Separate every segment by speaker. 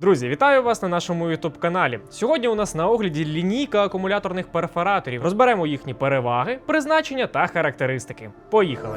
Speaker 1: Друзі, вітаю вас на нашому youtube каналі. Сьогодні у нас на огляді лінійка акумуляторних перфораторів. Розберемо їхні переваги, призначення та характеристики. Поїхали!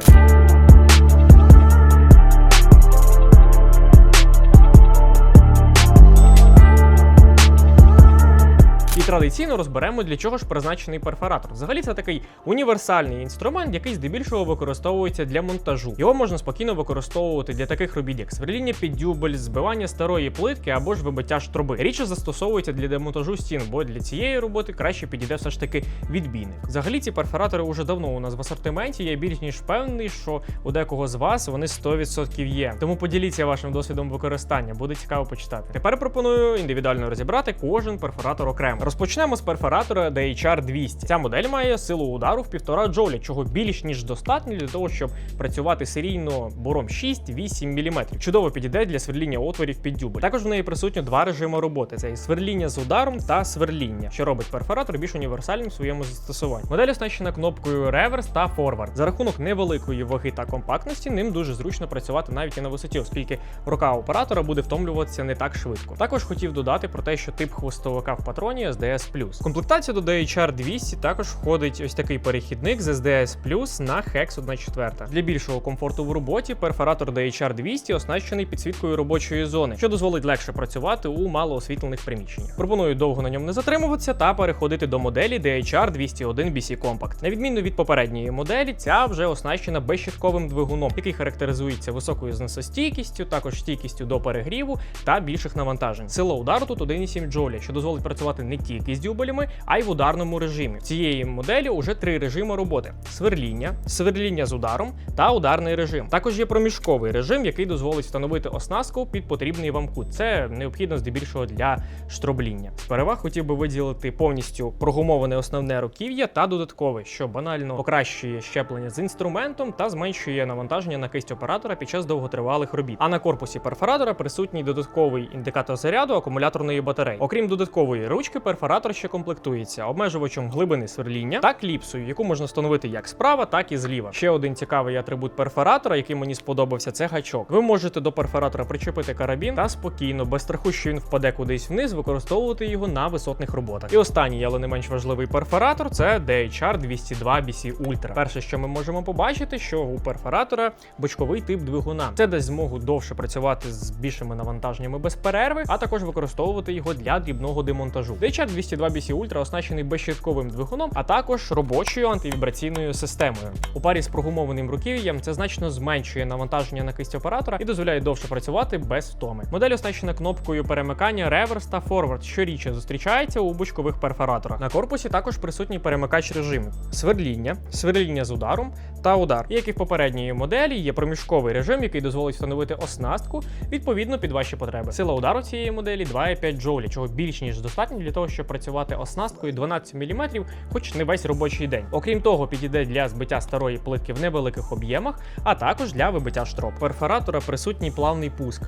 Speaker 1: Традиційно розберемо, для чого ж призначений перфоратор. Взагалі це такий універсальний інструмент, який здебільшого використовується для монтажу. Його можна спокійно використовувати для таких робіт, як сверління під дюбель, збивання старої плитки або ж вибиття штроби. Рідше застосовується для демонтажу стін, бо для цієї роботи краще підійде все ж таки відбійник. Взагалі ці перфоратори уже давно у нас в асортименті. Я більш ніж впевнений, що у декого з вас вони 100% є. Тому поділіться вашим досвідом використання, буде цікаво почитати. Тепер пропоную індивідуально розібрати кожен перфоратор окремо. Розпочнемо з перфоратора DHR 200. Ця модель має силу удару в 1,5 джоуля, чого більш ніж достатньо для того, щоб працювати серійно бором 6-8 мм. Чудово підійде для сверління отворів під дюбель. Також в неї присутні два режими роботи: це сверління з ударом та сверління, що робить перфоратор більш універсальним в своєму застосуванні. Модель оснащена кнопкою реверс та форвард. За рахунок невеликої ваги та компактності ним дуже зручно працювати навіть і на висоті, оскільки рука оператора буде втомлюватися не так швидко. Також хотів додати про те, що тип хвостовика в патроні SDS+. В комплектацію до DHR 200 також входить ось такий перехідник з SDS+, на Hex 1.4. Для більшого комфорту в роботі перфоратор DHR 200 оснащений підсвіткою робочої зони, що дозволить легше працювати у малоосвітлених приміщеннях. Пропоную довго на ньому не затримуватися та переходити до моделі DHR 201 BC Compact. На відміну від попередньої моделі, ця вже оснащена безщитковим двигуном, який характеризується високою зносостійкістю, також стійкістю до перегріву та більших навантажень. Сила удару тут 1,7 джоуля, що дозволить працювати не тільки з дюбелями, а й в ударному режимі. Цієї моделі уже три режими роботи: сверління, сверління з ударом та ударний режим. Також є проміжковий режим, який дозволить встановити оснастку під потрібний вам кут. Це необхідно здебільшого для штробління. З переваг хотів би виділити повністю прогумоване основне руків'я та додаткове, що банально покращує щеплення з інструментом та зменшує навантаження на кисть оператора під час довготривалих робіт. А на корпусі перфоратора присутній додатковий індикатор заряду акумуляторної батареї. Окрім додаткової ручки, перфоратор ще комплектується обмежувачем глибини сверління та кліпсою, яку можна встановити як справа, так і зліва. Ще один цікавий атрибут перфоратора, який мені сподобався, це гачок. Ви можете до перфоратора причепити карабін та спокійно, без страху, що він впаде кудись вниз, використовувати його на висотних роботах. І останній, але не менш важливий перфоратор це DHR 202 BC Ultra. Перше, що ми можемо побачити, що у перфоратора бочковий тип двигуна. Це дасть змогу довше працювати з більшими навантаженнями без перерви, а також використовувати його для дрібного демонтажу. DHR 202 BC Ultra оснащений безщитковим двигуном, а також робочою антивібраційною системою. У парі з прогумованим руків'ям це значно зменшує навантаження на кисть оператора і дозволяє довше працювати без втоми. Модель оснащена кнопкою перемикання реверс та форвард, що рідше зустрічається у бочкових перфораторах. На корпусі також присутній перемикач режимів: сверління, сверління з ударом та удар. Як і в попередньої моделі, є проміжковий режим, який дозволить встановити оснастку відповідно під ваші потреби. Сила удару цієї моделі 2,5 джоулі, чого більш ніж достатньо для того, щоб працювати оснасткою 12 мм, хоч не весь робочий день. Окрім того, підійде для збиття старої плитки в невеликих об'ємах, а також для вибиття штроб. Перфоратора присутній плавний пуск.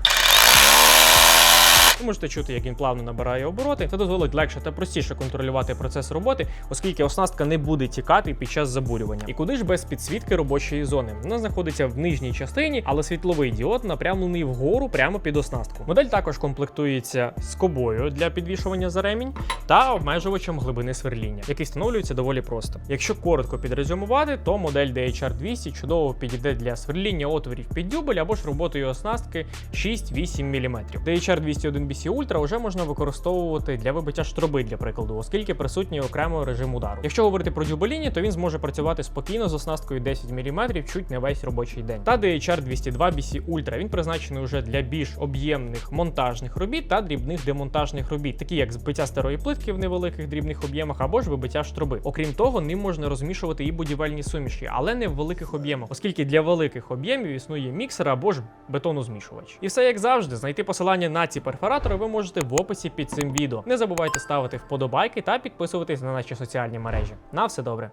Speaker 1: Ви можете чути, як він плавно набирає обороти. Це дозволить легше та простіше контролювати процес роботи, оскільки оснастка не буде тікати під час забурювання. І куди ж без підсвітки робочої зони? Вона знаходиться в нижній частині, але світловий діод напрямлений вгору прямо під оснастку. Модель також комплектується скобою для підвішування за ремінь та обмежувачем глибини сверління, який встановлюється доволі просто. Якщо коротко підрезюмувати, то модель DHR 200 чудово підійде для сверління отворів під дюбель або ж роботою оснастки 6-8 мм. DHR 201 BC Ultra вже можна використовувати для вибиття штроби, для прикладу, оскільки присутній окремо режим удару. Якщо говорити про дюбеліні, то він зможе працювати спокійно з оснасткою 10 мм чуть не весь робочий день. Та DHR 202 BC Ultra він призначений уже для більш об'ємних монтажних робіт та дрібних демонтажних робіт, такі як збиття старої плитки в невеликих дрібних об'ємах або ж вибиття штроби. Окрім того, ним можна розмішувати і будівельні суміші, але не в великих об'ємах, оскільки для великих об'ємів існує міксер або ж бетонозмішувач. І все як завжди, знайти посилання на ці перфоратори ви можете в описі під цим відео. Не забувайте ставити вподобайки та підписуватись на наші соціальні мережі. На все добре.